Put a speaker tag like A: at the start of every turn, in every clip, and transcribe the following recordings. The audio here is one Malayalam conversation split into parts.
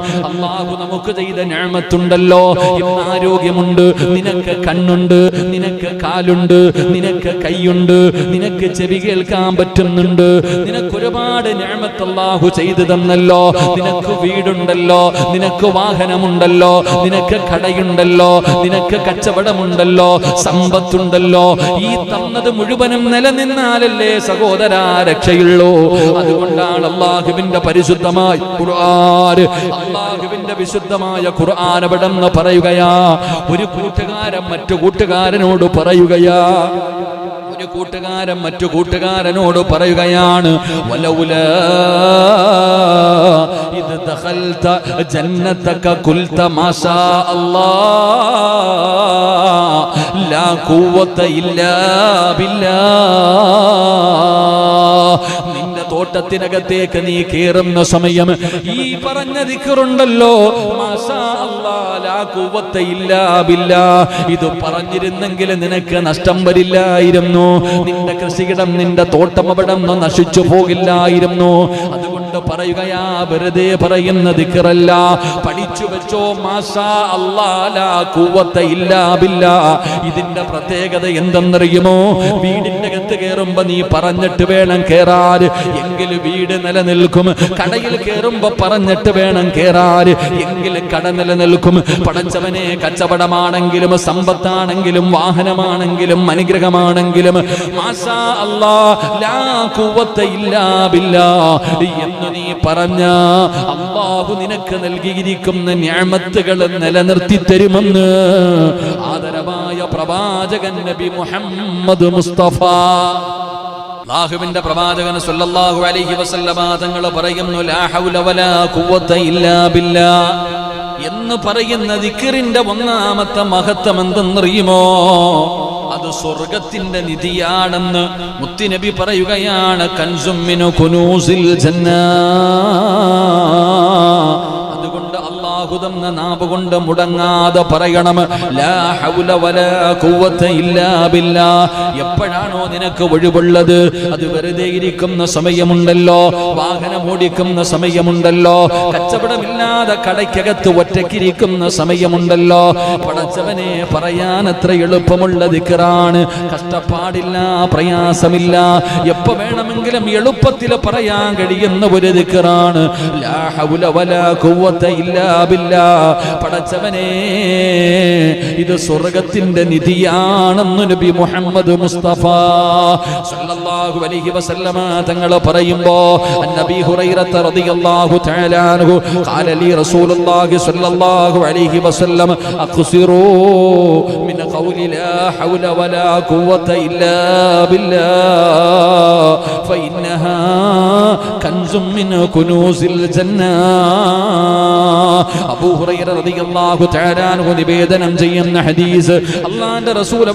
A: അള്ളാഹു നമുക്ക് ചെയ്ത ഞാമത്തുണ്ടല്ലോ. ആരോഗ്യമുണ്ട്. നിനക്ക് കണ്ണുണ്ട്. നിനക്ക് കാലുണ്ട്. നിനക്ക് കൈയുണ്ട്. നിനക്ക് ചെവി കേൾക്കാൻ പറ്റുന്നുണ്ട്. നിനക്ക് ഒരുപാട് ഞാമത്ത് അള്ളാഹു ചെയ്തു തന്നല്ലോ. നിനക്ക് വീടുണ്ടല്ലോ. നിനക്ക് വാഹനമുണ്ടല്ലോ. നിനക്ക് കടയുണ്ടല്ലോ. നിനക്ക് കച്ചവടമുണ്ടല്ലോ. സമ്പത്തുണ്ടല്ലോ. ഈ തന്നത് മുഴുവനും നിലനിന്നാലല്ലേ സഹോദര രക്ഷയുള്ളൂ. അതുകൊണ്ടാണ് അള്ളാഹുവിന്റെ പരിശുദ്ധമായി ഖുർആൻ അള്ളാഹുവിന്റെ വിശുദ്ധമായ ഖുർആൻ എവിടെന്ന് പറയുകയാ? ഒരു കൂട്ടുകാരൻ മറ്റു കൂട്ടുകാരനോട് പറയുകയാ ഒരു കൂട്ടുകാരൻ മറ്റു കൂട്ടുകാരനോട് പറയുകയാണ് വലൗല ജന്നതക കുൽത മാഷാ ലാ ഖുവത ഇല്ലാ ബില്ലാ നിന്റെ തോട്ടത്തിനകത്തേക്ക് നീ കേറുന്ന സമയം ഈ പറഞ്ഞ ദിക്കറുണ്ടല്ലോ മാഷാ ലാ ഖുവത ഇല്ലാ ബില്ലാ ഇത് പറഞ്ഞിരുന്നെങ്കിൽ നിനക്ക് നഷ്ടം വരില്ലായിരുന്നു. നിന്റെ കൃഷിയിടം നിന്റെ തോട്ടം അവിടെ നശിച്ചു പോകില്ലായിരുന്നു. അതുകൊണ്ട് പറയുകയാ വെറുതെ പറയുന്ന ദിക്കറല്ല. പഠിച്ചു വെച്ചോ മാസാല്ല ഇതിന്റെ പ്രത്യേകത എന്തെന്നറിയുമോ? വീടിന്റെ അകത്ത് കയറുമ്പോ നീ പറഞ്ഞിട്ട് വേണം കേറാൻ. എങ്കിൽ വീട് നിലനിൽക്കും. കടയിൽ കയറുമ്പോ പറഞ്ഞിട്ട് വേണം കേറാൻ. എങ്കിൽ കട നിലനിൽക്കും. പടച്ചവനെ കച്ചവടമാണെങ്കിലും സമ്പത്താണെങ്കിലും വാഹനമാണെങ്കിലും അനുഗ്രഹമാണെങ്കിലും മാസാ അല്ലാ ലാ ഖുവത ഇല്ലാ ബില്ലാ. എന്ന് നീ പറഞ്ഞ അള്ളാഹു നിനക്ക് നൽകിയിരിക്കുന്ന ഞാമത്തുകൾ നിലനിർത്തി തരുമെന്ന് ആദരവായ പ്രവാചകൻ നബി മുഹമ്മദ് മുസ്തഫ. അള്ളാഹുവിന്റെ പ്രവാചകൻ സല്ലല്ലാഹു അലൈഹി വസല്ലമ തങ്ങൾ പറയുന്നു ലാ ഹൗല വലാ ഖുവത ഇല്ലാ ബില്ലാ. എന്ന് പറയുന്ന ദിക്റിന്റെ ഒന്നാമത്തെ മഹത്വം എന്തെന്നറിയുമോ? അത് സ്വർഗത്തിന്റെ നിധിയാണെന്ന് മുത്തിനബി പറയുകയാണ് കൻസുമ്മിനു കുനൂസിൽ ജന്ന അതുകൊണ്ട് അള്ളാഹു തന്ന നാവ് കൊണ്ട് മുടങ്ങാതെ പറയണം. ലാ ഹൗല വലാ ഖുവത ഇല്ലാ ബില്ലാ. എപ്പോഴാണോ നിനക്ക് ഒഴിവുള്ളത്? അത് വെറുതെ ഇരിക്കുന്ന സമയമുണ്ടല്ലോ. വാഹനം ഓടിക്കുന്ന സമയമുണ്ടല്ലോ. കച്ചവടമില്ലാതെ കടയ്ക്കകത്ത് ഒറ്റക്കിരിക്കുന്ന സമയമുണ്ടല്ലോ. പടച്ചവനെ പറയാൻ അത്ര എളുപ്പമുള്ള ദിക്കറാണ്. കഷ്ടപ്പാടില്ല പ്രയാസമില്ല. എപ്പോ വേണമെങ്കിലും എളുപ്പത്തിൽ പറയാൻ കഴിയുന്ന ഒരു ദിക്കറാണ്. ലാ ഹൗല വലാ ഖുവത ഇല്ലാ ബില്ലാ പടച്ചവനെ ഇത് സ്വർഗത്തിന്റെ നിധിയാണെന്ന് നബി മുഹമ്മദ് മുസ്തഫ സല്ലല്ലാഹു അലൈഹി വസല്ലമ തങ്ങൾ പറയുമ്പോ നബി ഹുറൈറത്ത് റളിയല്ലാഹു തആല അൻഹു ഖാല ലി റസൂലുള്ളാഹി الله അലൈഹി വസല്ലം അഖ്സിറൂ മിൻ ഖൗലി ലാ ഹൗല വലാ ഖുവത ഇല്ലാ بالله ഫഇന്നഹാ كنز من كنوز ജന്നാ നിവേദനം ചെയ്യുന്ന ഹദീസ് റസൂൽ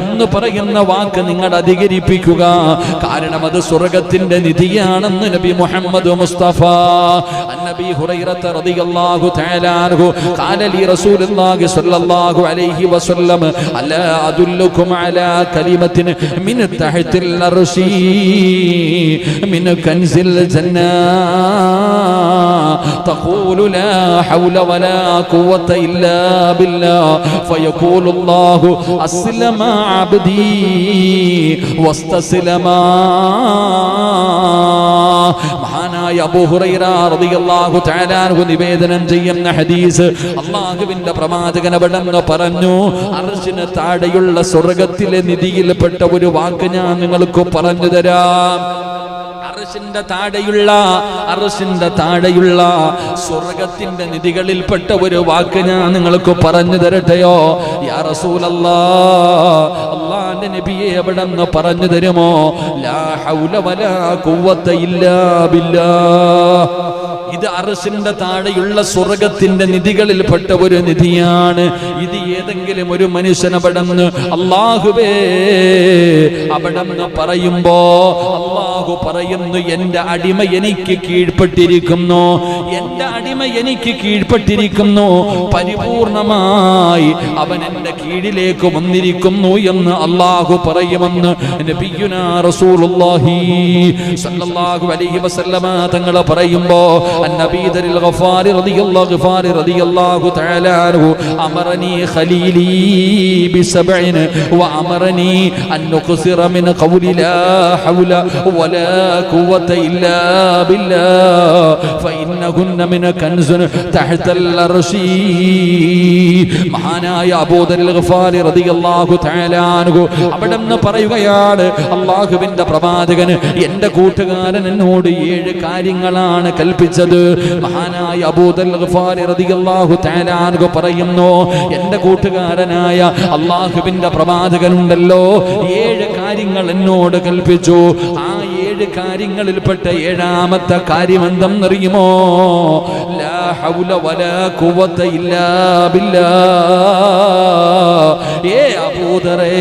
A: എന്ന് പറയുന്ന വാക്ക് നിങ്ങൾ അധികരിപ്പിക്കുക. കാരണം അത് സ്വർഗത്തിന്റെ നിധിയാണെന്ന് നബി മുഹമ്മദ് മുസ്തഫ. നബി റളിയല്ലാഹു ഖാല റസൂലുള്ളാഹി സ്വല്ലല്ലാഹു അലൈഹി വസല്ലം അലാ അലാ മിൻ അർശി മിൻ ജന്നാ تقول لا حول ولا قوة إلا بالله فيقول الله أسلم عبدي واستسلم മഹാനായ അബൂ ഹുറൈറ റളിയല്ലാഹു തആല അൻഹു നിവേദനം ചെയ്യുന്ന ഹദീസ് അള്ളാഹുവിന്റെ പ്രവാചകൻ അവിടെന്ന് പറഞ്ഞു അർശിന് താഴെയുള്ള സ്വർഗത്തിലെ നിധിയിൽപ്പെട്ട ഒരു വാക്ക് ഞാൻ നിങ്ങൾക്ക് പറഞ്ഞു തരാം അർശിന്റെ താഴെയുള്ള അർശിന്റെ താഴെയുള്ള സ്വർഗത്തിന്റെ നിധികളിൽപ്പെട്ട ഒരു വാക്ക് ഞാൻ നിങ്ങൾക്ക് പറഞ്ഞു തരട്ടെയോ? യാ റസൂലല്ലാ അള്ളാന്റെ നബിയെ എവിടെ നിന്ന് പറഞ്ഞു തരുമോ? ലാ ഹൗല വലാ ഖുവത ഇല്ലാ ബില്ലാ. ഇത് അറസിന്റെ താഴെയുള്ള സ്വർഗത്തിന്റെ നിധികളിൽപ്പെട്ട ഒരു നിധിയാണ്. ഇത് ഏതെങ്കിലും ഒരു മനുഷ്യനെ അവിടെന്ന് അള്ളാഹുവേ അവിടെന്ന് പറയുമ്പോ അള്ളാഹു പറയുന്നു എന്റെ അടിമ എനിക്ക് കീഴ്പ്പെട്ടിരിക്കുന്നു എന്റെ അടിമ എനിക്ക് കീഴ്പ്പെട്ടിരിക്കുന്നു. പരിപൂർണമായി അവൻ എന്റെ കീഴിലേക്ക് വന്നിരിക്കുന്നു എന്ന് അള്ളാഹു പറയുമെന്ന് നബിയുനാ റസൂലുള്ളാഹി മഹാനായ അബൂദരിൽ ഗഫാരി റളിയല്ലാഹു തആല അൻഹു അവിടെ നിന്ന് പറയുകയാണ് അള്ളാഹുവിന്റെ പ്രവാചകന് എന്റെ കൂട്ടുകാരൻ എന്നോട് ഏഴ് കാര്യങ്ങളാണ് കൽപ്പിച്ചത്. മഹാനായ അബൂദൽ റളിയല്ലാഹു തആല അൻഹു പറയുന്നു എന്റെ കൂട്ടുകാരനായ അള്ളാഹുവിന്റെ പ്രവാചകനുണ്ടല്ലോ ഏഴ് കാര്യങ്ങൾ എന്നോട് കൽപ്പിച്ചു. ആ ഏഴ് കാര്യങ്ങളിൽപ്പെട്ട ഏഴാമത്തെ കാര്യം എന്തെന്നറിയുമോ ലാ ഹൗല വലാ ഖുവത ഇല്ലാ ബില്ലാ. ഏ അബൂദറേ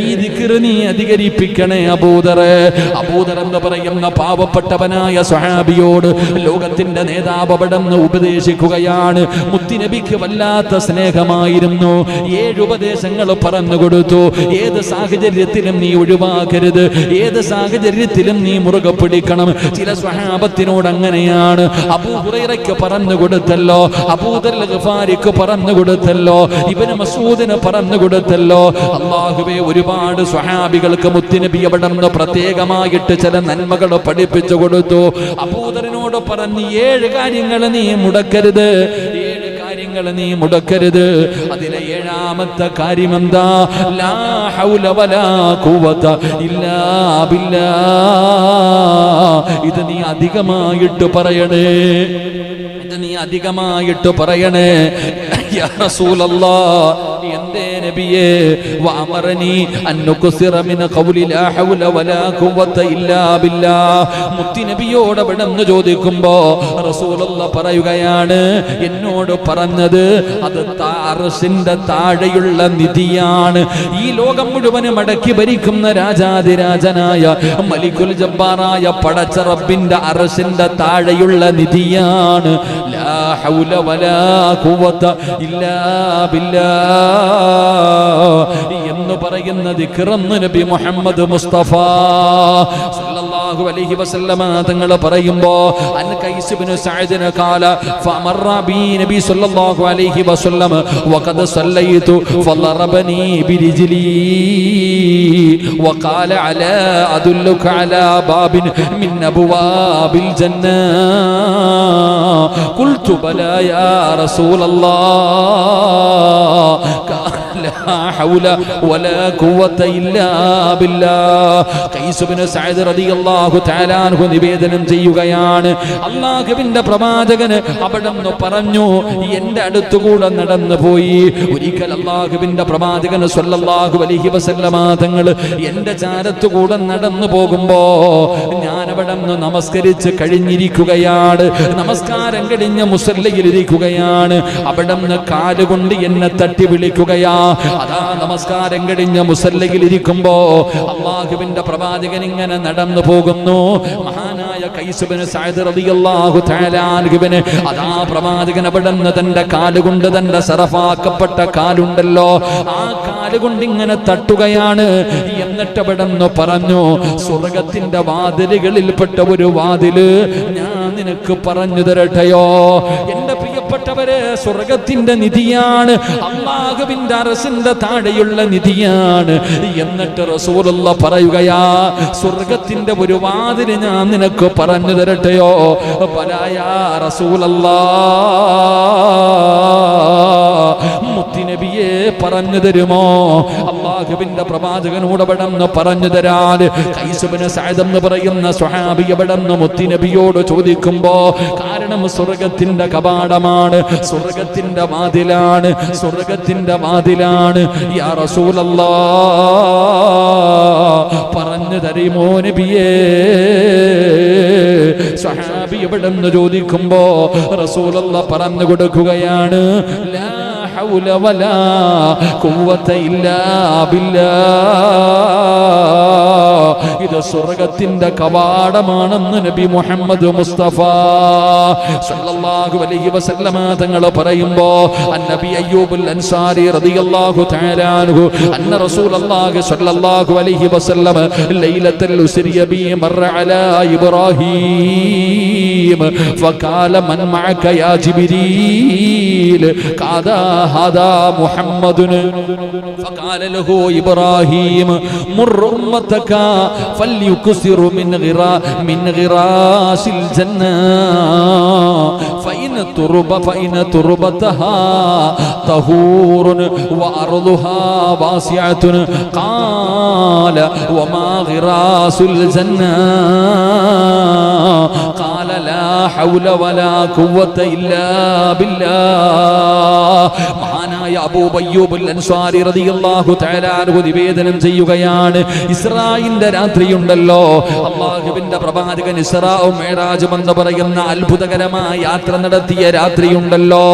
A: ഈ ദിക്റ് നീ അധികരിപ്പിക്കണേ അബൂദറെ. അബൂദർ എന്ന് പറയുന്ന പാവപ്പെട്ടവനായ സ്വഹാബിയോട് ലോകത്തിന്റെ നേതാവ് അവിടെന്ന് ഉപദേശിക്കുകയാണ്. മുത്തിനബിക്ക് വല്ലാത്ത സ്നേഹമായിരുന്നു. ഏഴ് ഉപദേശങ്ങൾ പറഞ്ഞു കൊടുത്തു. ഏത് സാഹചര്യത്തിലും നീ ഒഴിവാക്കരുത്. ഏത് സാഹചര്യത്തിലും നീ മുറുകെ പിടിക്കണം. ചില സ്വഹാപത്തിനോട് അങ്ങനെയാണ്. അബൂഹുറൈറയ്ക്ക് പറഞ്ഞു കൊടുത്തല്ലോ. അബൂദൽ ഗഫാരിക്ക് പറഞ്ഞു കൊടുത്തല്ലോ. ഇവന് മസൂദിന് പറഞ്ഞു കൊടുത്തല്ലോ. അള്ളാഹുവെ ഒരുപാട് സ്വഹാബികൾക്ക് മുത്തിനബി അവിടെ നിന്ന് പ്രത്യേകമായിട്ട് ചില നന്മകൾ പഠിപ്പിച്ചു കൊടുത്തു. അബൂദറിനോട് പറഞ്ഞ് ഏഴ് കാര്യങ്ങൾ നീ മുടക്കരുത്. ഏഴ് കാര്യങ്ങൾ നീ മുടക്കരുത്. അതിലെ ഏഴാമത്തെ കാര്യം എന്താ ലാ ഹൗല വലാ ഖുവത ഇല്ലാ ബില്ലാ. ഇത് നീ അധികമായിട്ട് പറയണേ. ഇത് നീ അധികമായിട്ട് പറയണേ. യാ റസൂലല്ലാ. എന്തേ നബിയേ വാമറനി അൻ മിന ഖൗലി ലാ ഹൗല വലാ ഖുവത ഇല്ലാ ബില്ലാ മുത്തി നബിയോട് അവിടെ നിന്ന് ചോദിക്കുമ്പോ റസൂലുള്ള പറയുകയാണ് എന്നോട് പറഞ്ഞത് അത് താറസിന്റെ താഴെയുള്ള നിധിയാണ്. ഈ ലോകം മുഴുവനും അടക്കി ഭരിക്കുന്ന രാജാതിരാജനായ മലിക്കുൽ ജബ്ബാറായ പടച്ച റബ്ബിന്റെ അർശിന്റെ താഴെയുള്ള നിധിയാണ്. ലാ ഹൗല വലാ ഖുവത ഇല്ലാ ബില്ലാ എന്ന് പറയുന്ന ദിക്റന്ന് നബി മുഹമ്മദ് മുസ്തഫ സല്ലല്ലാഹു അലൈഹി വസല്ലമ തങ്ങൾ പറയുമ്പോ അൻ കൈസ് ഇബ്നു സഅദിന ഖാല ഫമറ ബി നബി സല്ലല്ലാഹു അലൈഹി വസല്ലം വഖദ് സല്ലൈതു ഫളറബനി ബിരിജ്ലി وقال على أدلك على باب من أبواب الجنة قلت بلى يا رسول الله നിവേദനം ചെയ്യുകയാണ്. അള്ളാഹുവിന്റെ പ്രവാചകന് അവിടെന്ന് പറഞ്ഞു എന്റെ അടുത്തുകൂടെ നടന്നു പോയി. ഒരിക്കൽ അള്ളാഹുവിന്റെ പ്രവാചകന് സ്വല്ലാഹു അലഹി വസല്ലമാതങ്ങൾ എന്റെ ചാരത്തുകൂടെ നടന്നു പോകുമ്പോ ഞാൻ അവിടെ നമസ്കരിച്ച് കഴിഞ്ഞിരിക്കുകയാണ്. നമസ്കാരം കഴിഞ്ഞ മുസല്ലയിൽ ഇരിക്കുകയാണ്. അവിടെ കാലുകൊണ്ട് എന്നെ തട്ടി വിളിക്കുകയാണ് അതാ നമസ്കാരം കഴിഞ്ഞ മുസല്ലയിൽ ഇരിക്കുമ്പോ അള്ളാഹുവിന്റെ പ്രവാചകൻ ഇങ്ങനെ നടന്നു പോകുന്നു. മഹാനായ കൈസുബിന് തആല അൻഹുവിന് അതാ പ്രവാചകൻ അവിടെ തന്റെ കാലുകൊണ്ട് തന്റെ സറഫാക്കപ്പെട്ട കാലുണ്ടല്ലോ. ആ കാലുകൊണ്ട് ഇങ്ങനെ തട്ടുകയാണ്. എന്നിട്ട് അവിടെ പറഞ്ഞു സ്വർഗത്തിന്റെ വാതിലുകളിൽപ്പെട്ട ഒരു വാതിൽ ഞാൻ നിനക്ക് പറഞ്ഞു തരട്ടെയോ? എന്റെ പ്രിയപ്പെട്ടവരെ സ്വർഗത്തിന്റെ നിധിയാണ് അള്ളാഹുവിന്റെ അറസിന്റെ താഴെയുള്ള നിധിയാണ്. എന്നിട്ട് റസൂലുള്ള പറയുകയാ സ്വർഗത്തിന്റെ ഒരു വാതിന് ഞാൻ നിനക്ക് പറഞ്ഞു തരട്ടെയോ? പലായ റസൂലല്ലാ മുത്തിനബിയെ പറഞ്ഞു തരുമോ? അള്ളാഹുവിന്റെ പ്രവാചകനോട് അവിടെന്ന് പറഞ്ഞു തരാൻ. കൈസുബിന് സായതെന്ന് പറയുന്ന സ്വഹാബി അവിടെന്ന് മുത്തിനബിയോട് ചോദിക്കുമ്പോ കാരണം സ്വർഗത്തിന്റെ കപാടമാണ് സ്വർഗത്തിന്റെ വാതിലാണ് സ്വർഗത്തിന്റെ വാതിലാണ്. യാ പറഞ്ഞു തരുമോ നബിയേ? സ്വഹാബി എവിടെന്ന് ചോദിക്കുമ്പോ റസൂലല്ല പറഞ്ഞു കൊടുക്കുകയാണ്. ലാ حول ولا قوة إلا بالله ഇത് സ്വർഗത്തിന്റെ കവാടമാണെന്ന് നബി മുഹമ്മദ് മുസ്തഫ സല്ലല്ലാഹു അലൈഹി വസല്ലമ തങ്ങൾ പറയുമ്പോ അന്നബി അയ്യൂബുൽ അൻസാരി റളിയല്ലാഹു തആല അൻഹു അന്ന റസൂലല്ലാഹി സല്ലല്ലാഹു അലൈഹി വസല്ലമ ലൈലത്തുൽ ഉസ്രിയ ബി മറ അലാ ഇബ്രാഹീം فقال من معك يا جبريل قال هذا محمد. فقال له إبراهيم مر أمتك فليكسر من غرا من غراس الجنة. فإن ترب فإن تربتها طهور وأرضها واسعة. قال وما غراس الجنة؟ قال لا حول ولا قوة إلا بالله. മഹാനായ അബൂബയ്യൂബുൽ അൻസാരി റളിയല്ലാഹു തആല നിവേദനം ചെയ്യുകയാണ്. ഇസ്രായിന്റെ രാത്രിയുണ്ടല്ലോ. അള്ളാഹുവിന്റെ പ്രവാചകൻ ഇസ്രാവും മിഅ്റാജും എന്ന് പറയുന്ന അത്ഭുതകരമായ യാത്ര നടത്തിയ രാത്രിയുണ്ടല്ലോ.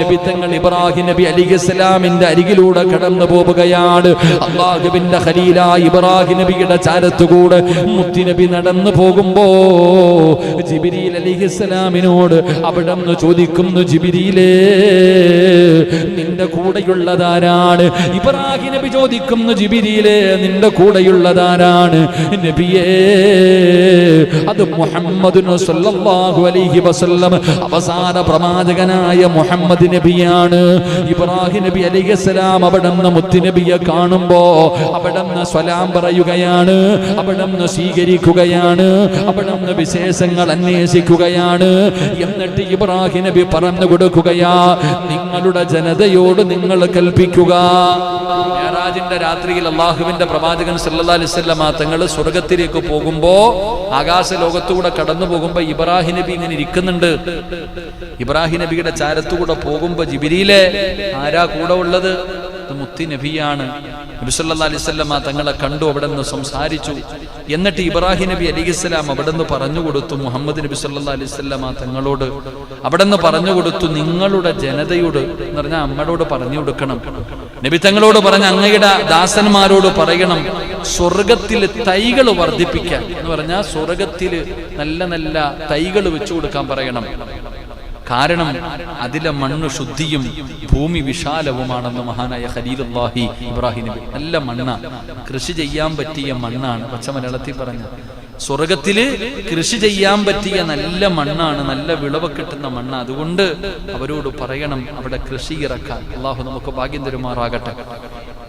A: നബി തങ്ങൾ ഇബ്രാഹിം നബി അലിഹിസ്ലാമിന്റെ അരികിലൂടെ കടന്നു പോവുകയാണ്. അള്ളാഹുവിന്റെ ഖലീല ഇബ്രാഹിം നബിയുടെ ചാരത്തുകൂടെ മുത്തിനബി നടന്നു പോകുമ്പോ ജിബിരിയിൽ അലി ഇസ്ലാമിനോട് അവിടെ നിന്ന് ചോദിക്കുന്നു ജിബിരിയിലേ നിന്റെ കൂടെയുള്ളതാരാണ്? ഇബ്രാഹിം നബി ചോദിക്കുന്നു ജിബിരിയിലെ നിന്റെ കൂടെയുള്ളതാരാണ്? നബിയേ അത് മുഹമ്മദ് സല്ലല്ലാഹു അലൈഹി വസല്ലം അവസാന പ്രവാചകനായ മുഹമ്മദ് നബിയാണ്. ഇബ്രാഹിം നബി അലൈഹിസ്സലാം അവിടെ നിന്ന് മുത്തുനബിയെ കാണുമ്പോ അവിടെ നിന്ന് സ്വലാം പറയുകയാണ് അവിടെ നിന്ന് സ്വീകരിക്കുകയാണ് അവിടെ നിന്ന് വിശേഷങ്ങൾ അന്വേഷിക്കുകയാണ്. എന്നിട്ട് ഇബ്രാഹിം നബി പറഞ്ഞു കൊടുക്കുകയാ നിങ്ങളുടെ ജനതയോട് നിങ്ങൾ കൽപ്പിക്കുക. ഞായറാജിന്റെ രാത്രിയിൽ അള്ളാഹുവിന്റെ പ്രവാചകൻ സല്ലാ അലൈഹി വസല്ലമ തങ്ങൾ സ്വർഗത്തിലേക്ക് പോകുമ്പോ ആകാശ ലോകത്തുകൂടെ കടന്നു പോകുമ്പോ ഇബ്രാഹിം നബി ഇങ്ങനെ ഇരിക്കുന്നുണ്ട്. ഇബ്രാഹിം നബിയുടെ ചാരത്തുകൂടെ പോകുമ്പോ ജിബിരിയിലെ ആരാ കൂടെ ഉള്ളത്? മുത്തി നബിയാണ്. നബി സല്ലല്ലാഹു തങ്ങളെ കണ്ടു അവിടെ നിന്ന് സംസാരിച്ചു. എന്നിട്ട് ഇബ്രാഹിം നബി അലിഹിസ്സലാം അവിടെ നിന്ന് പറഞ്ഞു കൊടുത്തു മുഹമ്മദ് നബി സല്ലാ അലൈഹി വസല്ലമ തങ്ങളോട് അവിടെ നിന്ന് പറഞ്ഞു കൊടുത്തു നിങ്ങളുടെ ജനതയോട് എന്ന് പറഞ്ഞാൽ അമ്മയോട് പറഞ്ഞു കൊടുക്കണം. നബി തങ്ങളോട് പറഞ്ഞ അങ്ങയുടെ ദാസന്മാരോട് പറയണം സ്വർഗത്തിൽ തൈകൾ വർദ്ധിപ്പിക്കാൻ എന്ന് പറഞ്ഞാൽ സ്വർഗത്തിൽ നല്ല നല്ല തൈകൾ വെച്ചു കൊടുക്കാൻ പറയണം. കാരണം അതിലെ മണ്ണ് ശുദ്ധിയും ഭൂമി വിശാലവുമാണെന്ന് മഹാനായ ഖലീലുല്ലാഹി ഇബ്രാഹിം നബി നല്ല മണ്ണ. കൃഷി ചെയ്യാൻ പറ്റിയ മണ്ണാണ്. പച്ച മലയാളത്തിൽ പറഞ്ഞു സ്വർഗത്തിൽ കൃഷി ചെയ്യാൻ പറ്റിയ നല്ല മണ്ണാണ്. നല്ല വിളവ് കിട്ടുന്ന മണ്ണ്. അതുകൊണ്ട് അവരോട് പറയണം അവിടെ കൃഷി ഇറക്കാൻ. അള്ളാഹു നമുക്ക് ഭാഗ്യം തരുമാറാകട്ടെ.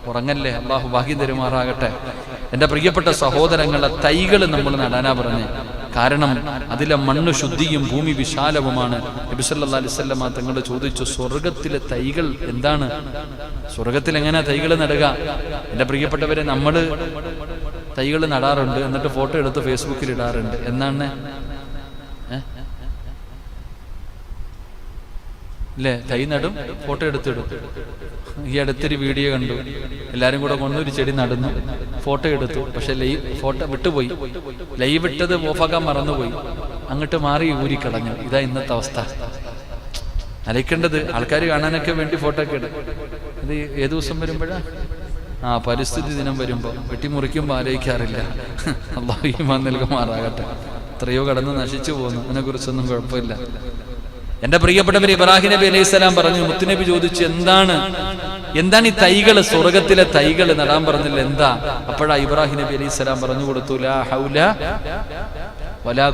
A: ഉറങ്ങല്ലേ? അള്ളാഹു ഭാഗ്യം തരുമാറാകട്ടെ. എന്റെ പ്രിയപ്പെട്ട സഹോദരങ്ങളെ തൈകൾ നമ്മൾ നടാനാ പറഞ്ഞേ. കാരണം അതിലെ മണ്ണ് ശുദ്ധിയും ഭൂമി വിശാലവുമാണ്. നബിസല്ലാ തങ്ങൾ ചോദിച്ചു സ്വർഗത്തിലെ തൈകൾ എന്താണ്? സ്വർഗത്തിൽ എങ്ങനെ തൈകൾ നടുക? എന്റെ പ്രിയപ്പെട്ടവരെ നമ്മൾ തൈകൾ നടാറുണ്ട് എന്നിട്ട് ഫോട്ടോ എടുത്ത് ഫേസ്ബുക്കിൽ ഇടാറുണ്ട്. എന്നാണ് ഏ? ഇല്ലേ തൈ നടും ഫോട്ടോ എടുത്തിടും. ഈ അടുത്തൊരു വീഡിയോ കണ്ടു. എല്ലാരും കൂടെ കൊന്നൊരു ചെടി നടന്നു. ഫോട്ടോ എടുത്തു. പക്ഷെ ലൈവ് ഫോട്ടോ വിട്ടുപോയി. ലൈവ് ഇട്ടത് ഓഫാക്കാൻ മറന്നുപോയി. അങ്ങോട്ട് മാറി ഊരിക്കളഞ്ഞു ഇതാ ഇന്നത്തെ അവസ്ഥ. അലയ്ക്കേണ്ടത് ആൾക്കാർ കാണാനൊക്കെ വേണ്ടി ഫോട്ടോ ഒക്കെ ഇടും. ഇത് ഏത് ദിവസം വരുമ്പോഴാ? ആ പരിസ്ഥിതി ദിനം വരുമ്പോൾ വെട്ടിമുറിക്കുമ്പോൾ ആലോചിക്കാറില്ല. അള്ളാഹു ഈമാൻ നൽകുമാറാകട്ടെ. എത്രയോ കടന്ന് നശിച്ചു പോകുന്നു അതിനെക്കുറിച്ചൊന്നും കുഴപ്പമില്ല. എന്റെ പ്രിയപ്പെട്ടവർ ഇബ്രാഹിം നബി അലൈഹി സ്വലാം പറഞ്ഞു മുത്തുനബി ചോദിച്ചു എന്താണ്? എന്താണ് ഈ തൈകൾ? സ്വർഗത്തിലെ തൈകൾ നടാൻ പറഞ്ഞില്ല എന്താ? അപ്പോഴാ ഇബ്രാഹിം നബി അലൈഹി സ്വലാം പറഞ്ഞു കൊടുത്തു ലാ ഹൗല വലാ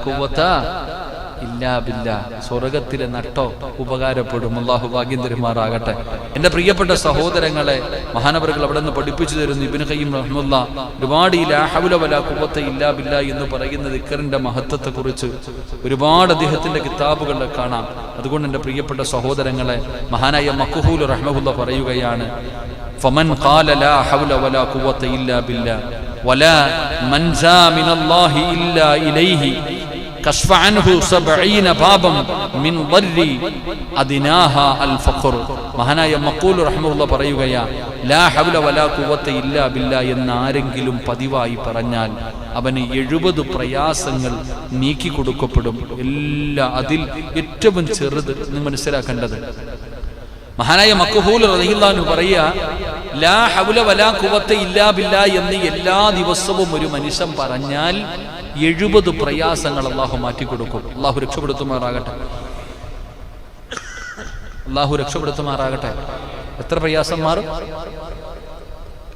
A: ഇല്ലാബില്ല സ്വർഗത്തിലെ നട്ടോ ഉപകാരപ്പെടും. അള്ളാഹു ഭാഗ്യം എന്റെ എന്റെ പ്രിയപ്പെട്ട സഹോദരങ്ങളെ മഹാനവറുകൾ അവിടെ നിന്ന് പഠിപ്പിച്ചു തരുന്നു ഇബിന് ഖയ്യം റഹ്മുല്ല ഒരുപാട് ഈ ലാഹബുല വല കുബത്തെ ഇല്ലാബില്ല എന്ന് പറയുന്ന ദിക്കറിന്റെ മഹത്വത്തെക്കുറിച്ച് ഒരുപാട് അദ്ദേഹത്തിന്റെ കിതാബുകളെ കാണാം. അതുകൊണ്ട് എന്റെ പ്രിയപ്പെട്ട സഹോദരങ്ങളെ മഹാനായ മക്കുഹൂൽ റഹ്മുല്ല പറയുകയാണ് ഫമൻ ഖാല ലാ ഹൗല വലാ കുവ്വത ഇല്ലാ ബില്ലാ വലാ മൻ ഇല്ലാ ഇലൈഹി മഹാനായ ലാ ഹൗല വലാ ഇല്ലാ എന്ന് ആരെങ്കിലും പതിവായി പറഞ്ഞാൽ അവന് എഴുപത് പ്രയാസങ്ങൾ നീക്കി കൊടുക്കപ്പെടും. എല്ലാ അതിൽ ഏറ്റവും ചെറുത് എന്ന് മനസ്സിലാക്കേണ്ടത്. മഹാനായ മക്കുഹൂൽ റഹിള്ളാന്ന് പറയുക ലാ ഹൗല വലാ കുവത്ത ഇല്ലാ എന്ന് എല്ലാ ദിവസവും ഒരു മനുഷ്യൻ പറഞ്ഞാൽ എഴുപത് പ്രയാസങ്ങൾ അള്ളാഹു മാറ്റിക്കൊടുക്കും. അള്ളാഹു രക്ഷപ്പെടുത്തുമാറാകട്ടെ. അള്ളാഹു രക്ഷപ്പെടുത്തുമാറാകട്ടെ. എത്ര പ്രയാസം മാറും?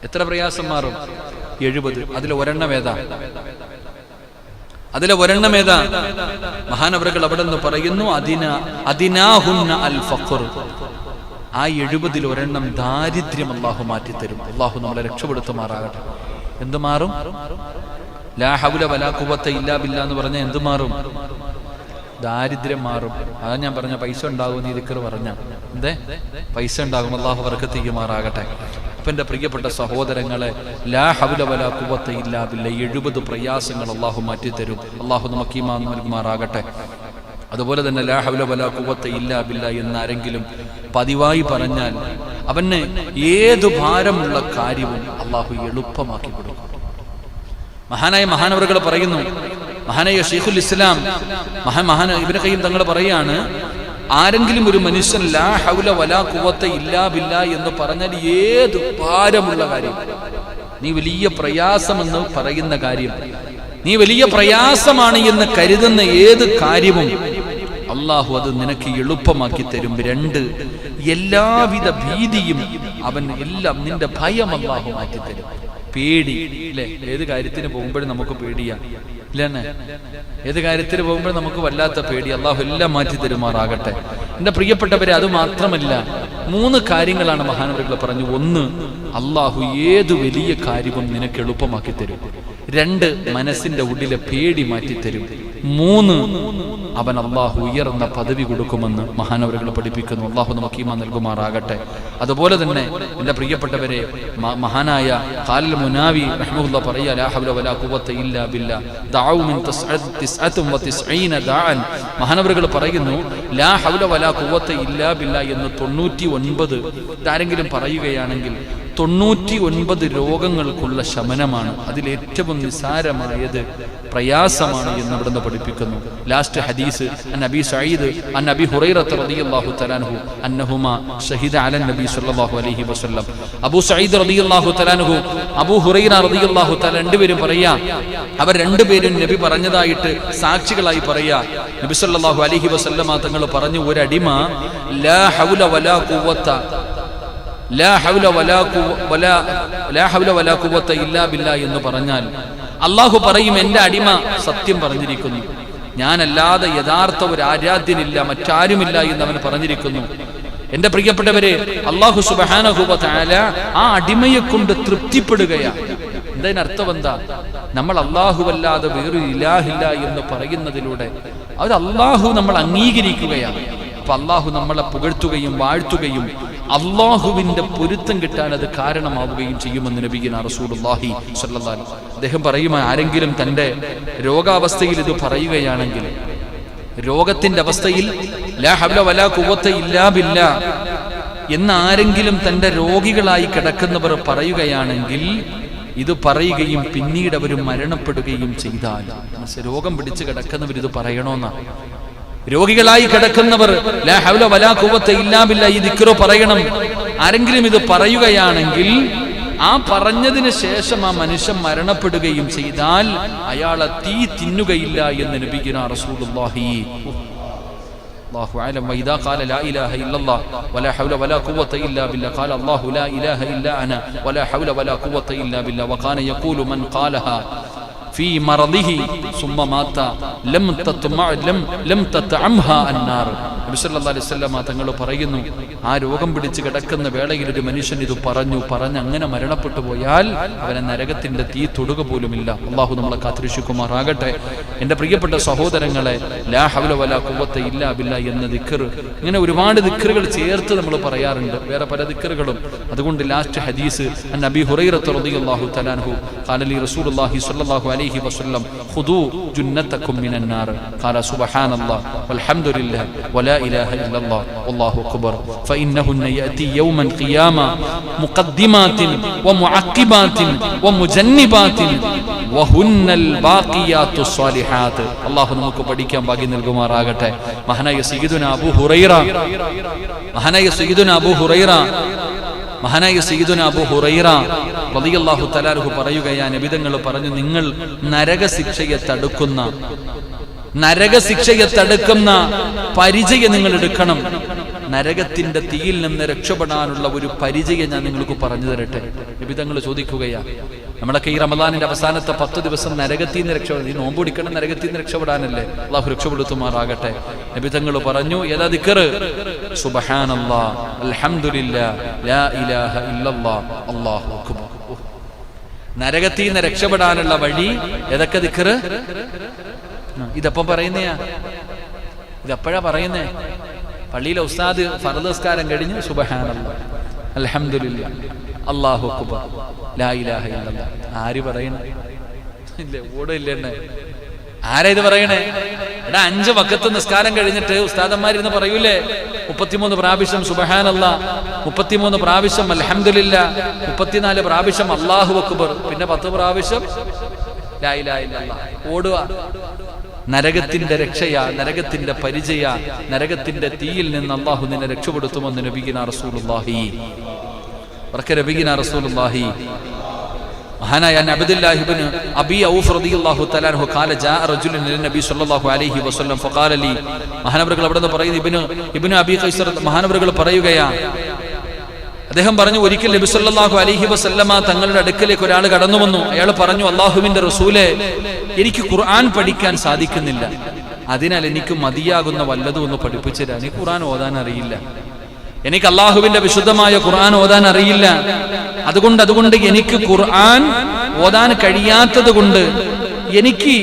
A: എത്ര പ്രയാസം മാറും? എഴുപത്. അതിലെ ഒരെണ്ണം ഏതാ? അതിലെ ഒരെണ്ണം ഏതാ? മഹാനവറുകൾ അവിടെ നിന്ന് പറയുന്നു അതിനാ അൽ ഫഖർ ആ എഴുപതിൽ ഒരെണ്ണം ദാരിദ്ര്യം അള്ളാഹു മാറ്റിത്തരും. അള്ളാഹു നമ്മളെ രക്ഷപ്പെടുത്തുമാറാകട്ടെ. എന്ത് മാറും? ലാ ഹൗല വലാ ഇല്ലാ എന്ന് പറഞ്ഞാൽ എന്ത് മാറും? ദാരിദ്ര്യം മാറും. അതാ ഞാൻ പറഞ്ഞ പൈസ ഉണ്ടാകും നീ ദിക്കർ പറഞ്ഞ. എന്തേ? പൈസ ഉണ്ടാകും. അള്ളാഹു വർക്കത്തിക്കുമാറാകട്ടെ അപ്പൊ എന്റെ പ്രിയപ്പെട്ട സഹോദരങ്ങളെ ലാ ഹൗല വലാ ഇല്ലാ എഴുപത് പ്രയാസങ്ങൾ അള്ളാഹു മാറ്റിത്തരും. അള്ളാഹു നമുക്ക് നൽകുമാറാകട്ടെ. അതുപോലെ തന്നെ ലാ ഹൗല വലാ കുവത്ത ഇല്ലാ ബില്ല എന്നാരെങ്കിലും പതിവായി പറഞ്ഞാൽ അവന് ഏതു ഭാരമുള്ള കാര്യവും അള്ളാഹു എളുപ്പമാക്കി കൊടുക്കും. മഹാനായ മഹാനവറുകൾ പറയുന്നു മഹാനായ ഷെയ്ഖുൽ ഇസ്ലാം മഹാ മഹാന ഇവരെ കയ്യും തങ്ങൾ പറയാണ് ആരെങ്കിലും ഒരു മനുഷ്യൻ ലാ ഹൗല വലാ കുവത്ത ഇല്ലാ ബില്ല എന്ന് പറഞ്ഞാൽ ഏത് ഭാരമുള്ള കാര്യം? നീ വലിയ പ്രയാസമെന്ന് പറയുന്ന കാര്യം. നീ വലിയ പ്രയാസമാണ് എന്ന് കരുതുന്ന ഏത് കാര്യവും അള്ളാഹു അത് നിനക്ക് എളുപ്പമാക്കി തരും. രണ്ട് എല്ലാവിധ ഭീതിയും അവൻ എല്ലാം നിന്റെ ഭയം അള്ളാഹു മാറ്റിത്തരും. പേടി അല്ലെ ഏത് കാര്യത്തിന് പോകുമ്പോഴും നമുക്ക് പേടിയാ. ഇല്ലെന്നെ? ഏത് കാര്യത്തിന് പോകുമ്പോഴും നമുക്ക് വല്ലാത്ത പേടി. അള്ളാഹു എല്ലാം മാറ്റി തരുമാറാകട്ടെ. എന്റെ പ്രിയപ്പെട്ടവരെ അത് മാത്രമല്ല മൂന്ന് കാര്യങ്ങളാണ് മഹാനവരുകൾ പറഞ്ഞു. ഒന്ന് അള്ളാഹു ഏത് വലിയ കാര്യവും നിനക്ക് എളുപ്പമാക്കി തരും. രണ്ട് മനസ്സിന്റെ ഉള്ളിലെ പേടി മാറ്റിത്തരും. മൂന്ന് അവൻ അള്ളാഹു ഉയർന്ന പദവി കൊടുക്കുമെന്ന് മഹാനവരുകൾ പഠിപ്പിക്കുന്നു. അള്ളാഹു നമുക്ക് ഈമ നൽകുമാറാകട്ടെ. അതുപോലെ തന്നെ എന്റെ പ്രിയപ്പെട്ടവരെ മഹാനായ ഖാലിൽ മുനാവി ലാ ഹൗല വലാ ഇല്ലാ ബില്ലാ മിൻ ദഅൻ. മഹാനവറുകൾ പറയുന്നു ലാ ഹൗല വലാ ഖുവത്ത ഇല്ലാ ബില്ലാ എന്ന് തൊണ്ണൂറ്റി ഒൻപത് ഇതാരെങ്കിലും പറയുകയാണെങ്കിൽ തൊണ്ണൂറ്റി ഒൻപത് രോഗങ്ങൾക്കുള്ള ശമനമാണ്. അതിൽ ഏറ്റവും നിസാരമായത് പ്രയാസമാണ് എന്ന് ഇവിടുന്ന് പഠിപ്പിക്കുന്നു. ലാസ്റ്റ് ഹദീസ് അൻ നബി സഈദ് അൻ നബി ഹുറൈറത്ത് റളിയല്ലാഹു തആലാഹു അന്നഹുമ ഷഹീദ് അലൻ നബി സല്ലല്ലാഹു അലൈഹി വസല്ലം അബൂ സഈദ് റളിയല്ലാഹു തആലാഹു അബൂ ഹുറൈറ റളിയല്ലാഹു തആല രണ്ടുപേരും പറയാ അവർ രണ്ടുപേരും നബി പറഞ്ഞതായിട്ട് സാക്ഷികളായി പറയാ. നബി സല്ലല്ലാഹു അലൈഹി വസല്ലമ തങ്ങൾ പറഞ്ഞു ഒരു അടിമ ലാ ഹൗല വലാ ഖുവത്ത എന്ന് പറഞ്ഞാൽ അള്ളാഹു പറയും എന്റെ അടിമ സത്യം പറഞ്ഞിരിക്കുന്നു. ഞാനല്ലാതെ യഥാർത്ഥ ഒരു ആരാധ്യനില്ല മറ്റാരുമില്ല എന്ന് അവൻ പറഞ്ഞിരിക്കുന്നു. എന്റെ പ്രിയപ്പെട്ടവരെ അള്ളാഹു സുബാനഹുബാല ആ അടിമയെ കൊണ്ട് തൃപ്തിപ്പെടുകയാണ് എന്തതിനർത്ഥം എന്താ? നമ്മൾ അല്ലാഹുവല്ലാതെ വേറൊരു ഇലാഹില്ല എന്ന് പറയുന്നതിലൂടെ അത് അള്ളാഹു നമ്മൾ അംഗീകരിക്കുകയാണ്. അപ്പൊ അള്ളാഹു നമ്മളെ പുകഴ്ത്തുകയും വാഴ്ത്തുകയും അള്ളാഹുവിന്റെ പൊരുത്തം കിട്ടാൻ അത് കാരണമാവുകയും ചെയ്യുമെന്ന് നബിഗിന അലൈഹി വസല്ലം. അദ്ദേഹം പറയും ആരെങ്കിലും തന്റെ രോഗാവസ്ഥയിൽ ഇത് പറയുകയാണെങ്കിൽ രോഗത്തിന്റെ അവസ്ഥയിൽ ലാ ഹബ്ല വലാ ഇല്ലാ എന്ന് ആരെങ്കിലും തന്റെ രോഗികളായി കിടക്കുന്നവർ പറയുകയാണെങ്കിൽ ഇത് പറയുകയും പിന്നീട് അവർ മരണപ്പെടുകയും ചെയ്താൽ രോഗം പിടിച്ച് കിടക്കുന്നവർ ഇത് പറയണോന്നാ രോഗികളായി കിടക്കുന്നവർ ലാ ഹൗല വലാ ഖുവത്ത ഇല്ലാ ബില്ലാ ഈ ദിക്റോ പറയണം ആരെങ്കിലും ഇത് പറയുകയാണെങ്കിൽ ആ പറഞ്ഞതിന് ശേഷം ആ മനുഷ്യൻ മരണപ്പെടുകയും ചെയ്താൽ അയാളെ തീ തിന്നുകയില്ല എന്ന് നബിഗിന റസൂലുള്ളാഹി الله أعلم وإذا قال لا إله إلا الله ولا حول ولا قوة إلا بالله قال الله لا إله إلا أنا ولا حول ولا قوة إلا بالله وكان يقول من قالها في مرضه ثم مات. لم تطمع لم لم تطعمها النار. നബി സല്ലല്ലാഹു അലൈഹി വസല്ലമ തങ്ങൾ പറയുന്നു ആ രോഗം പിടിച്ച് കിടക്കുന്ന വേളയിൽ ഒരു മനുഷ്യൻ ഇത് പറഞ്ഞു പറഞ്ഞ് അങ്ങനെ മരണപ്പെട്ടു പോയാൽ അവനെ നരകത്തിന്റെ തീ തൊടുക പോലുമില്ല അള്ളാഹു നമ്മളെ കാത്തിരക്ഷിക്കുമാറാകട്ടെ എൻ്റെ പ്രിയപ്പെട്ട സഹോദരങ്ങളെ ലാ ഹൗല വലാ ഖുവത്ത ഇല്ലാ ബില്ലാ എന്ന ദിക്കർ ഇങ്ങനെ ഒരുപാട് ദിക്കറുകൾ ചേർത്ത് നമ്മൾ പറയാറുണ്ട് വേറെ പല ദിക്കറുകളും അതുകൊണ്ട് ലാസ്റ്റ് ഹദീസ് അൻ നബി ഹുറൈറത്ത് റളിയല്ലാഹു തആലാഹു قال لي رسول الله صلى الله عليه وسلم خذوا جنتكم من النار قال سبحان الله والحمد لله ولا إله إلا الله والله أكبر فإنهن يأتي يوم القيامة مقدمات ومعقبات ومجنبات വഹുന്നൽ ബാഖിയാത്തു സ്വാലിഹാത്ത് അള്ളാഹു നമുക്ക് പഠിക്കാൻ ഭാഗ്യം നൽകുമാറാകട്ടെ മഹാനായ സയ്യിദുന അബൂ ഹുറൈറ മഹാനായ സയ്യിദുന അബൂ ഹുറൈറ മഹാനായ സയ്യിദുന അബൂ ഹുറൈറ റളിയല്ലാഹു തആലാഹു പറയുകയാ നബിതങ്ങൾ പറഞ്ഞു നിങ്ങൾ നരകശിക്ഷയെ തടുക്കുന്ന നരകശിക്ഷയെ തടുക്കുന്ന പരിചയം നിങ്ങൾ എടുക്കണം നരകത്തിന്റെ തീയിൽ നിന്ന് രക്ഷപ്പെടാനുള്ള ഒരു പരിചയം ഞാൻ നിങ്ങൾക്ക് പറഞ്ഞു തരട്ടെ. വിവിധങ്ങൾ ചോദിക്കുകയാ നമ്മളൊക്കെ ഈ റമദാനിന്റെ അവസാനത്തെ പത്ത് ദിവസം നരകത്തിൽ നിന്ന് രക്ഷപ്പെടാൻ ഈ നോമ്പ് പിടിക്കണം നരകത്തിൽ നിന്ന് രക്ഷപ്പെടാനല്ലേ? അള്ളാഹു രക്ഷപ്പെടുത്തുമാറാകട്ടെ. നിബിതങ്ങൾ പറഞ്ഞു ഏതാ ദിക്കറ് സുബഹാനല്ലാ നരകത്തിൽ നിന്ന് രക്ഷപ്പെടാനുള്ള വഴി ഏതൊക്കെ ദിക്കറ് ഇതപ്പം പറയുന്നയാ ഇതപ്പോഴാ പറയുന്നേ. പള്ളിയിലെ ഉസ്താദ് ഫർദസ്കാരം കഴിഞ്ഞ് സുബഹാനല്ലാ അലഹമില്ല അല്ലാഹു അക്ബർ ലാ ഇലാഹ ആര് പറയണേ? ഇല്ലേ ആരാ ഇത് പറയണേ? എടാ അഞ്ച് വക്കത്ത് നിസ്കാരം കഴിഞ്ഞിട്ട് ഉസ്താദന്മാരിന്ന് പറയൂലേ? മുപ്പത്തിമൂന്ന് പ്രാവശ്യം സുബഹാനല്ല മുപ്പത്തിമൂന്ന് പ്രാവശ്യം അലഹമില്ല മുപ്പത്തിനാല് പ്രാവശ്യം അള്ളാഹു അക്ബർ പിന്നെ പത്ത് പ്രാവശ്യം ലാ ഇലാഹ ഇല്ലല്ലാ. ഓടുക. നരകത്തിന്റെ രക്ഷയാ നരകത്തിന്റെ പരിചയ നരകത്തിന്റെ തീയിൽ നിന്ന് അള്ളാഹു നിന്നെ രക്ഷപ്പെടുത്തുമെന്ന് നബിഗിന റസൂലുള്ളാഹി. വർക്ക നബിഗിന റസൂലുള്ളാഹി. മഹാനായ അൻ അബ്ദുല്ലാഹി ഇബ്നു അബി ഔഫ് റളിയല്ലാഹു തആലഹു ഖാല ജാഅ റജുലുൻ ലിൻ നബി സ്വല്ലല്ലാഹു അലൈഹി വസല്ലം ഫഖാല ലി. മഹാനവറുകൾ അവിടെ പറയുന്നു ഇബ്നു ഇബ്നു അബി ഖൈസർ മഹാനവറുകൾ പറയുകയാ അദ്ദേഹം പറഞ്ഞു ഒരിക്കൽ നബി അലഹി അലൈഹി വസല്ലമ തങ്ങളുടെ അടുക്കലേക്ക് ഒരാൾ കടന്നു വന്നു. അയാൾ പറഞ്ഞു അള്ളാഹുവിന്റെ റസൂലെ എനിക്ക് ഖുർആൻ പഠിക്കാൻ സാധിക്കുന്നില്ല. അതിനാൽ എനിക്ക് മതിയാകുന്ന വല്ലതും ഒന്ന് പഠിപ്പിച്ചു തരാൻ. എനിക്ക് ഖുർആൻ ഓതാൻ അറിയില്ല. എനിക്ക് അള്ളാഹുവിന്റെ വിശുദ്ധമായ ഖുർആൻ ഓതാൻ അറിയില്ല. അതുകൊണ്ട് അതുകൊണ്ട് എനിക്ക് ഖുർആൻ ഓതാൻ കഴിയാത്തത് കൊണ്ട് എനിക്ക്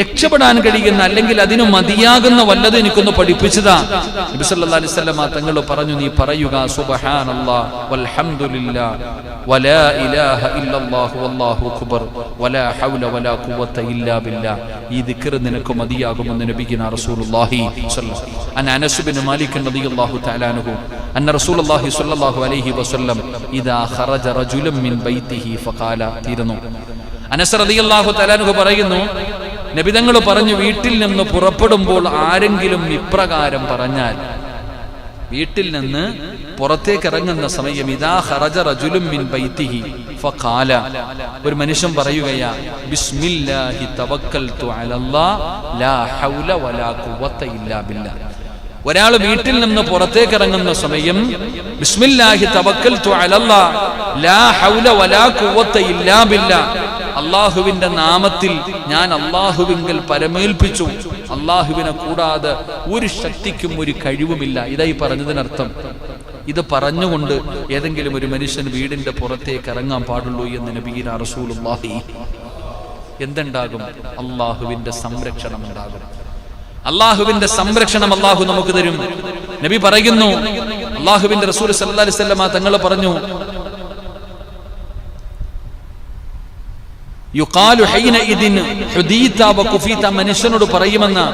A: രക്ഷപ്പെടാൻ കഴിയുന്ന അല്ലെങ്കിൽ അതിനു മതിയാകുന്ന വല്ലതും എനിക്കൊന്ന് പഠിപ്പിച്ചതാ. നബി സല്ലല്ലാഹി അലൈഹി വസല്ലമ തങ്ങൾ പറഞ്ഞു നീ പറയുക സുബ്ഹാനല്ലാഹ് വൽഹംദുലില്ലാ വലാ ഇലാഹ ഇല്ലല്ലാഹു വല്ലാഹു അക്ബർ വലാ ഹൗല വലാ ഖുവത ഇല്ലാ ബില്ലാ. ഈ ദിക്ർ നിനക്ക് മതിയാകുമെന്ന് നബിഗിന റസൂലുള്ളാഹി അൻ അനസ് ബിൻ മാലിക് റളിയല്ലാഹു തആല അൻഹു അന്ന റസൂലുള്ളാഹി സ്വല്ലല്ലാഹു അലൈഹി വസല്ലം ഇദാ ഖറജ റജുലൻ മിൻ ബൈതിഹി ഫഖാല തീരുന്നു. അനസ് റളിയല്ലാഹു തആല അൻഹു പറയുന്നു നബിതങ്ങൾ പറഞ്ഞു വീട്ടിൽ നിന്ന് പുറപ്പെടുമ്പോൾ ആരെങ്കിലും ഇപ്രകാരം പറഞ്ഞാൽ വീട്ടിൽ നിന്ന് പുറത്തേക്ക് ഇറങ്ങുന്ന സമയം ഇതാ ഹറജ റജുലും ഫഖാല. ഒരു മനുഷ്യൻ പറയുകയാ ബിസ്മില്ലാഹി തവക്കൽതു അലല്ലാഹ് ലാ ഹൗല വലാ ഖുവത ഇല്ലാ ഒരാൾ വീട്ടിൽ നിന്ന് പുറത്തേക്ക് ഇറങ്ങുന്ന സമയം ബിസ്മില്ലാഹി തവക്കൽതു അലല്ലാഹ് ലാ ഹൗല വലാ ഖുവത ഇല്ലാ ബില്ലാഹ് അള്ളാഹുവിന്റെ നാമത്തിൽ ഞാൻ അള്ളാഹുവിങ്കൽ പരമേൽപ്പിച്ചു. അള്ളാഹുവിനെ കൂടാതെ ഒരു ശക്തിക്കും ഒരു കഴിവുമില്ല. ഇതായി പറഞ്ഞതിനർത്ഥം. ഇത് പറഞ്ഞുകൊണ്ട് ഏതെങ്കിലും ഒരു മനുഷ്യൻ വീടിന്റെ പുറത്തേക്ക് ഇറങ്ങാൻ പാടുള്ളൂ എന്ന് നബീന റസൂലുള്ളാഹി. എന്തുണ്ടാകും? അള്ളാഹുവിന്റെ സംരക്ഷണം ഉണ്ടാകും. അള്ളാഹുവിന്റെ സംരക്ഷണം അള്ളാഹു നമുക്ക് തരും. നബി പറയുന്നു അള്ളാഹുവിന്റെ റസൂൽ സല്ലാ അലൈഹി വസല്ലമ തങ്ങൾ പറഞ്ഞു മനുഷ്യനോട് പറയുമെന്ന്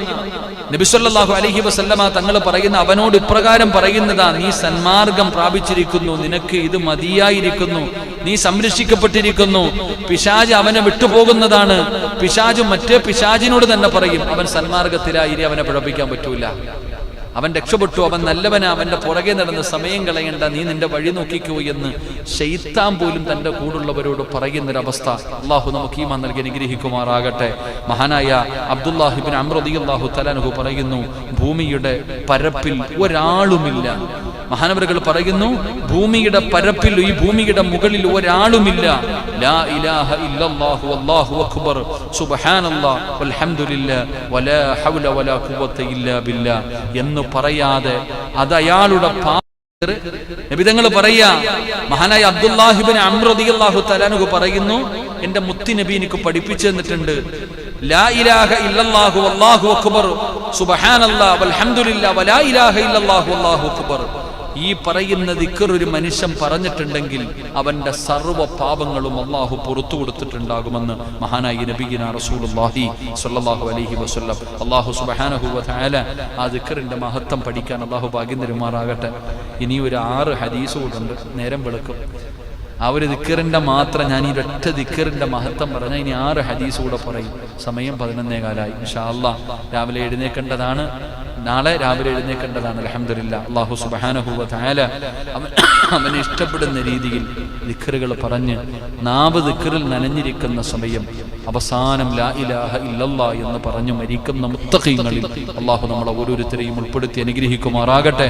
A: നബിസ്വല്ലാഹു അലഹി വസല്ലമ തങ്ങൾ പറയുന്ന അവനോട് ഇപ്രകാരം പറയുന്നതാ നീ സന്മാർഗം പ്രാപിച്ചിരിക്കുന്നു നിനക്ക് ഇത് മതിയായിരിക്കുന്നു നീ സംരക്ഷിക്കപ്പെട്ടിരിക്കുന്നു പിശാജ് അവനെ വിട്ടുപോകുന്നതാണ്. പിശാജ് മറ്റേ പിശാജിനോട് തന്നെ പറയും അവൻ സന്മാർഗത്തിലായി അവനെ പിഴപ്പിക്കാൻ പറ്റൂല. അവൻ രക്ഷപ്പെട്ടു. അവൻ നല്ലവനാ. അവന്റെ പുറകെ നടന്ന് സമയം കളയണ്ട. നീ നിന്റെ വഴി നോക്കിക്കോ എന്ന് ശൈത്താൻ പോലും തന്റെ കൂടുള്ളവരോട് പറയുന്നൊരവസ്ഥ അള്ളാഹു നമുക്ക് ഈ നൽകി അനുഗ്രഹിക്കുമാറാകട്ടെ. മഹാനായ അബ്ദുല്ലാഹിബിൻ അമ്രദി അള്ളാഹു തലാനുഹു പറയുന്നു ഭൂമിയുടെ പരപ്പിൽ ഒരാളുമില്ല. മഹാനവറുകൾ പറയുന്നു ഭൂമിയുടെ പരപ്പിൽ ഈ ഭൂമിയുടെ മുകളിൽ ഒരാളുമില്ല. ലാ ഇലാഹ ഇല്ലല്ലാഹു അല്ലാഹു അക്ബർ. സുബ്ഹാനല്ലാഹ് വൽഹംദുലില്ലാ വലാ ഹൗല വലാ ഖുവത ഇല്ലാ ബില്ലാ. എന്ന് പറയാതെ അത് അയാളുടെ നബിതങ്ങൾ പറയാ മഹാനായ അബ്ദുല്ലാഹിബിൻ അമ്രദിയല്ലാഹു തലാനുഹു പറയുന്നു എന്റെ മുത്തി നബി എനിക്ക് പഠിപ്പിച്ചു തന്നിട്ടുണ്ട്. ലാ ഇലാഹ ഇല്ലല്ലാഹു അല്ലാഹു അക്ബർ. സുബ്ഹാനല്ലാഹ് വൽഹംദുലില്ലാ വലാ ഇലാഹ ഇല്ലല്ലാഹു അല്ലാഹു അക്ബർ. ഈ പറയുന്ന ദിക്കർ ഒരു മനുഷ്യൻ പറഞ്ഞിട്ടുണ്ടെങ്കിൽ അവന്റെ സർവ പാപങ്ങളും അള്ളാഹു പുറത്തു കൊടുത്തിട്ടുണ്ടാകുമെന്ന് മഹാനായി നബീന റസൂലുള്ളാഹി സ്വല്ലല്ലാഹു അലൈഹി വസല്ലം. അള്ളാഹു തആല ആ ദിക്കറിന്റെ മഹത്വം പഠിക്കാൻ അള്ളാഹു ഭാഗ്യം തരുമാറാകട്ടെ. ഇനി ഒരു ആറ് ഹദീസ് നേരം വെളുക്കും. ആ ഒരു ദിക്കറിന്റെ മാത്രം ഞാൻ ഈ ഒറ്റ ദിക്കറിന്റെ മഹത്വം പറഞ്ഞാൽ ഇനി ആറ് ഹദീസ് കൂടെ പറയും. സമയം പതിനൊന്നേ കാലായി. ഇൻഷാ അല്ലാ രാവിലെ എഴുന്നേക്കേണ്ടതാണ് നാളെ രാവിലെ എഴുന്നേക്കേണ്ടതാണ്. അലഹമില്ല അള്ളാഹു സുബാനഹുവ താല അവൻ അവനെ ഇഷ്ടപ്പെടുന്ന രീതിയിൽ ദിഖറുകൾ പറഞ്ഞ് നാവ് ദിഖറിൽ നനഞ്ഞിരിക്കുന്ന സമയം അവസാനം ലാ ഇലാഹ ഇല്ലല്ലാ എന്ന് പറഞ്ഞു മരിക്കുന്ന മുത്തഖീങ്ങളിൽ അള്ളാഹു നമ്മളെ ഓരോരുത്തരെയും ഉൾപ്പെടുത്തി അനുഗ്രഹിക്കുമാറാകട്ടെ.